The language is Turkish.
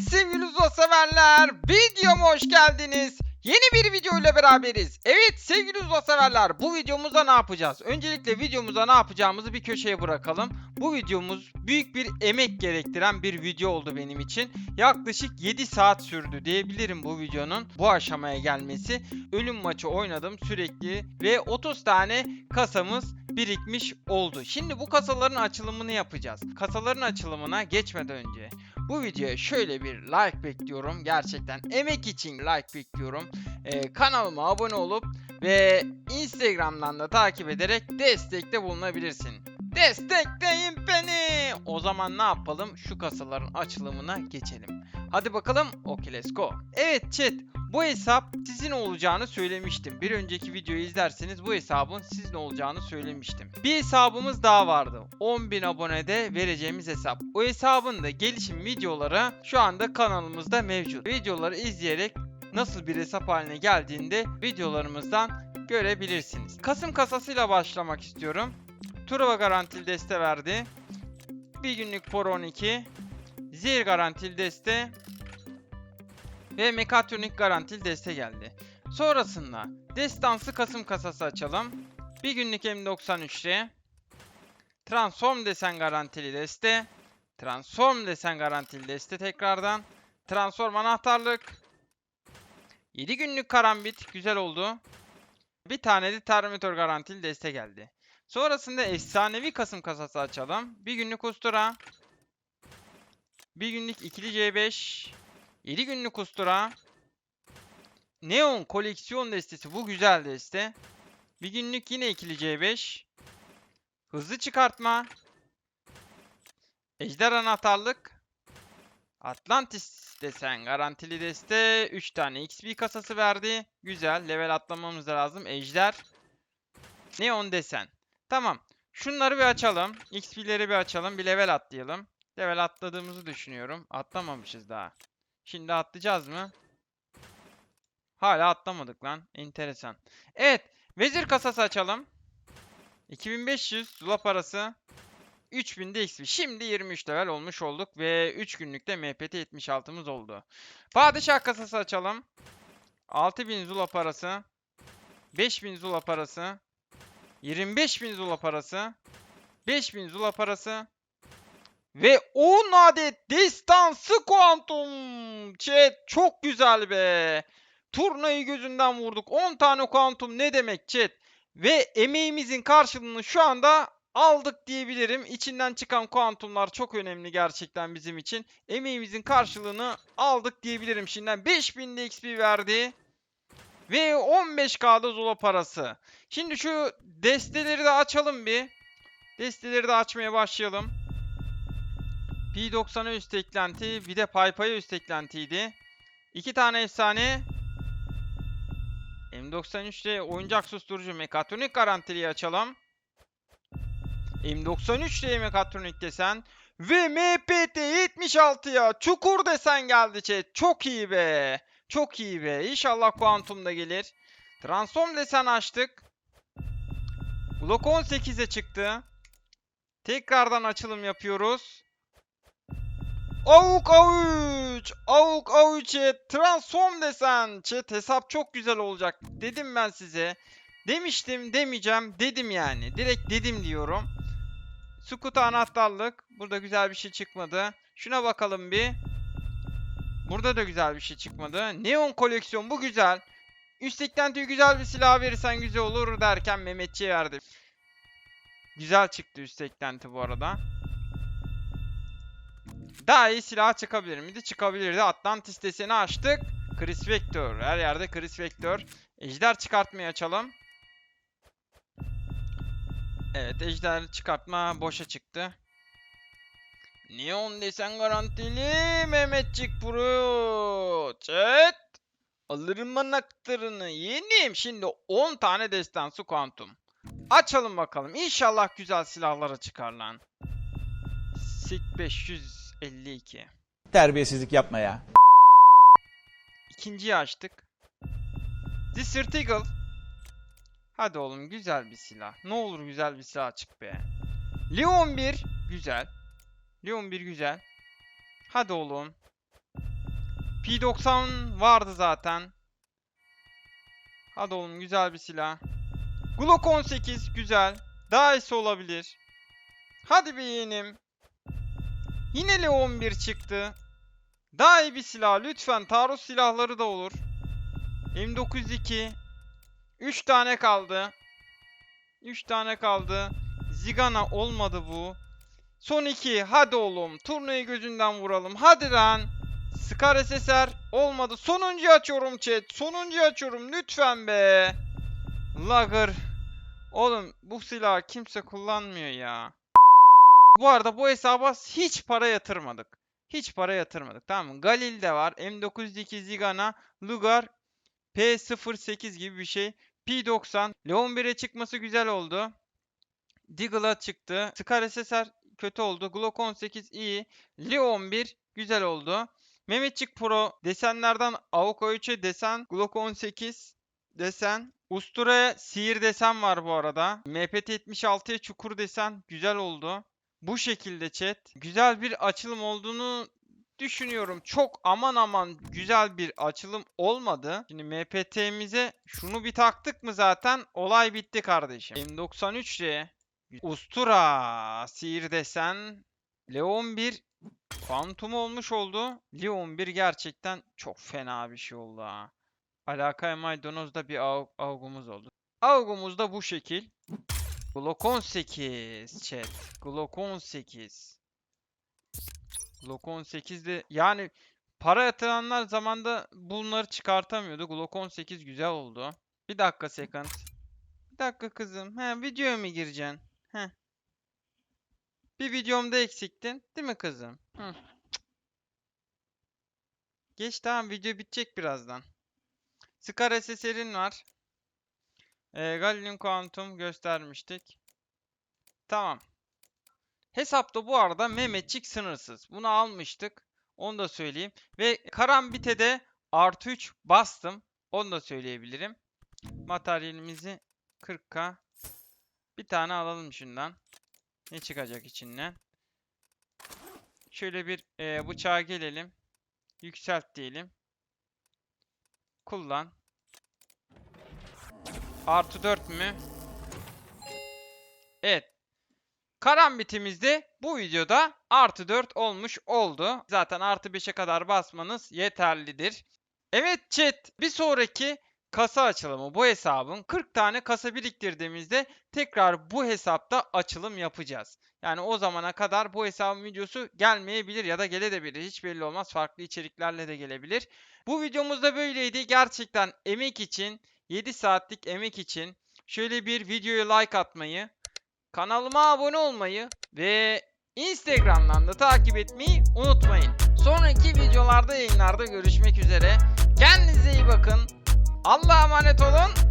sevgili Uzo severler, videoma hoş geldiniz. Yeni bir video ile beraberiz. Evet sevgili Uzo severler, bu videomuzda ne yapacağız? Öncelikle videomuzda ne yapacağımızı bir köşeye bırakalım. Bu videomuz büyük bir emek gerektiren bir video oldu benim için. Yaklaşık 7 saat sürdü diyebilirim bu videonun bu aşamaya gelmesi. Ölüm maçı oynadım sürekli ve 30 tane kasamız birikmiş oldu. Şimdi bu kasaların açılımını yapacağız. Kasaların açılımına geçmeden önce bu videoya şöyle bir like bekliyorum. Gerçekten emek için like bekliyorum. Ee, kanalıma abone olup ve Instagram'dan da takip ederek destekte bulunabilirsin. Destekleyin beni. O zaman ne yapalım? Şu kasaların açılımına geçelim. Hadi bakalım. Okay let's go. Evet chat. Bu hesap sizin olacağını söylemiştim. Bir önceki videoyu izlerseniz bu hesabın sizin olacağını söylemiştim. Bir hesabımız daha vardı. 10.000 abonede vereceğimiz hesap. O hesabın da gelişim videoları şu anda kanalımızda mevcut. Videoları izleyerek nasıl bir hesap haline geldiğinde videolarımızdan görebilirsiniz. Kasım kasasıyla başlamak istiyorum. Truva garantili deste verdi. Bir günlük for 12. Zehir garantili deste. Ve mekatronik garantili deste geldi. Sonrasında destansı Kasım kasası açalım. Bir günlük M93'te. Transform desen garantili deste. Transform desen garantili deste tekrardan. Transform anahtarlık. 7 günlük karambit güzel oldu. Bir tane de Terminator garantili deste geldi. Sonrasında efsanevi Kasım kasası açalım. Bir günlük ustura. Bir günlük ikili C5. 7 günlük ustura. Neon koleksiyon destesi. Bu güzel deste. Bir günlük yine ikili C5. Hızlı çıkartma. Ejder anahtarlık. Atlantis desen garantili deste. 3 tane XP kasası verdi. Güzel. Level atlamamız lazım. Ejder. Neon desen. Tamam. Şunları bir açalım. XP'leri bir açalım. Bir level atlayalım. Level atladığımızı düşünüyorum. Atlamamışız daha. Şimdi atlayacağız mı? Hala atlamadık lan. Enteresan. Evet. Vezir kasası açalım. 2500 zula parası. 3000 de XP. Şimdi 23 level olmuş olduk ve 3 günlükte MPT 76'mız oldu. Padişah kasası açalım. 6000 zula parası. 5000 zula parası. 25000 zula parası. 5000 zula parası. Ve 10 adet destansı kuantum. Chat çok güzel be. Turnayı gözünden vurduk. 10 tane kuantum ne demek chat? Ve emeğimizin karşılığını şu anda aldık diyebilirim. İçinden çıkan kuantumlar çok önemli gerçekten bizim için. Emeğimizin karşılığını aldık diyebilirim şimdiden. 5000 de XP verdi. Ve 15k'da Zula parası. Şimdi şu desteleri de açalım bir. Desteleri de açmaya başlayalım. P90'a üst eklenti, bir de Paypay'a üst eklentiydi. İki tane efsane. M93'te oyuncak susturucu mekatronik garantiliyi açalım. M93'te mekatronik desen. Ve MPT 76'ya çukur desen geldi chat. Çok iyi be. Çok iyi be. İnşallah kuantum da gelir. Transform desen açtık. Glock 18'e çıktı. Tekrardan açılım yapıyoruz. Avuk avuç. Avuk avuç chat. Transform desen. Chat hesap çok güzel olacak. Dedim ben size. Demiştim demeyeceğim. Dedim yani. Direkt dedim diyorum. Skuta anahtarlık. Burada güzel bir şey çıkmadı. Şuna bakalım bir. Burada da güzel bir şey çıkmadı. Neon koleksiyon bu güzel. Üst eklentiye güzel bir silah verirsen güzel olur derken Mehmetçi'ye verdi. Güzel çıktı üst eklenti bu arada. Daha iyi silah çıkabilir miydi? Çıkabilirdi. Atlantis deseni açtık. Chris Vector. Her yerde Chris Vector. Ejder çıkartmayı açalım. Evet ejder çıkartma boşa çıktı. Neon desen garantili Mehmetçik Pro. Chat. Alırım anahtarını yeğenim. Şimdi 10 tane destansı kuantum. Açalım bakalım. İnşallah güzel silahlara çıkar lan. Sik 552. Terbiyesizlik yapma ya. İkinciyi açtık. Desert Eagle. Hadi oğlum güzel bir silah. Ne olur güzel bir silah çık be. Leon 1. Güzel. Leon 1 güzel. Hadi oğlum. P90 vardı zaten. Hadi oğlum güzel bir silah. Glock 18 güzel. Daha iyisi olabilir. Hadi bir yeğenim. Yine L11 çıktı. Daha iyi bir silah lütfen. Taarruz silahları da olur. M902. 3 tane kaldı. 3 tane kaldı. Zigana olmadı bu. Son 2. Hadi oğlum. Turnayı gözünden vuralım. Hadi lan. Scar SSR olmadı. Sonuncuyu açıyorum chat. Sonuncuyu açıyorum. Lütfen be. Lager. Oğlum bu silahı kimse kullanmıyor ya. Bu arada bu hesaba hiç para yatırmadık. Hiç para yatırmadık tamam mı? Galil de var. M902 Zigana, Lugar, P08 gibi bir şey. P90. Leon 1'e çıkması güzel oldu. Deagle'a çıktı. Scar SSR kötü oldu. Glock 18 iyi. Leon 1 güzel oldu. Mehmetçik Pro desenlerden AUK 3'e desen. Glock 18 desen. Ustura'ya sihir desen var bu arada. MPT 76'ya çukur desen güzel oldu. Bu şekilde chat. Güzel bir açılım olduğunu düşünüyorum. Çok aman aman güzel bir açılım olmadı. Şimdi MPT'mize şunu bir taktık mı zaten olay bitti kardeşim. M93'le Ustura sihir desen Leon 1 Kuantum olmuş oldu. Leon 1 gerçekten çok fena bir şey oldu ha. Alakaya maydanozda bir av, avgumuz oldu. Avgumuz da bu şekil. Glock 18 chat. Glock 18. Glock 18'de yani para yatıranlar zamanda bunları çıkartamıyordu. Glock 18 güzel oldu. Bir dakika second. Bir dakika kızım. He videoya mı gireceksin? He. Bir videomda eksiktin. Değil mi kızım? Hı. Geç tamam video bitecek birazdan. Scar SSR'in var. Ee, Gallium Quantum göstermiştik. Tamam. Hesapta bu arada Mehmetçik sınırsız. Bunu almıştık. Onu da söyleyeyim. Ve Karambit'e de artı 3 bastım. Onu da söyleyebilirim. Materyalimizi 40k. Bir tane alalım şundan. Ne çıkacak içinden? Şöyle bir e, bıçağa gelelim. Yükselt diyelim. Kullan. Artı 4 mü? Evet. Karambitimiz de bu videoda artı 4 olmuş oldu. Zaten artı 5'e kadar basmanız yeterlidir. Evet chat bir sonraki kasa açılımı bu hesabın 40 tane kasa biriktirdiğimizde tekrar bu hesapta açılım yapacağız. Yani o zamana kadar bu hesabın videosu gelmeyebilir ya da gelebilir. Hiç belli olmaz. Farklı içeriklerle de gelebilir. Bu videomuz da böyleydi. Gerçekten emek için 7 saatlik emek için şöyle bir videoya like atmayı, kanalıma abone olmayı ve Instagram'dan da takip etmeyi unutmayın. Sonraki videolarda yayınlarda görüşmek üzere. Kendinize iyi bakın. Allah'a emanet olun.